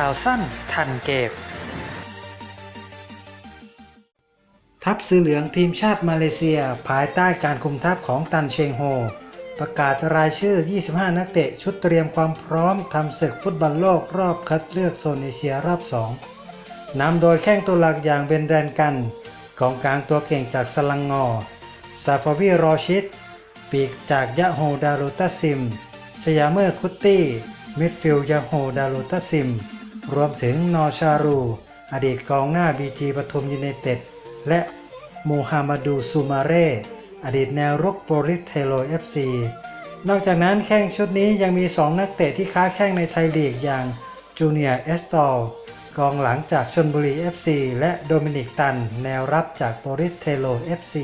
ข่าวสั้นทันเกมทัพสีเหลืองทีมชาติมาเลเซียภายใต้การคุมทัพของตันเชงโฮ ประกาศรายชื่อ 25 นักเตะชุดเตรียมความพร้อมทำศึกฟุตบอลโลกรอบคัดเลือกโซนเอเชียรอบ 2นำโดยแข้งตัวหลักอย่างเบนแดนกันกองกลางตัวเก่งจากสลังงอ ซาฟาวีรอชิดปีกจากยะโฮดารุตัสซิม ชยาเมอร์คุตตี้ มิดฟิลด์ยะโฮดารุตัสซิม รวมถึงนอชารู อดีตกองหน้าบีจีปทุมยูไนเต็ด และมูฮัมหมัดูซูมาเร่ อดีตแนวรุกโปลิสเทโลเอฟซีนอกจากนั้นแข้งชุดนี้ยังมี 2 นักเตะที่ค้าแข้งในไทยลีกอย่างจูเนียร์เอสตอลกองหลังจากชนบุรี FC และโดมินิกตัน แนวรับจากโปลิสเทโล FC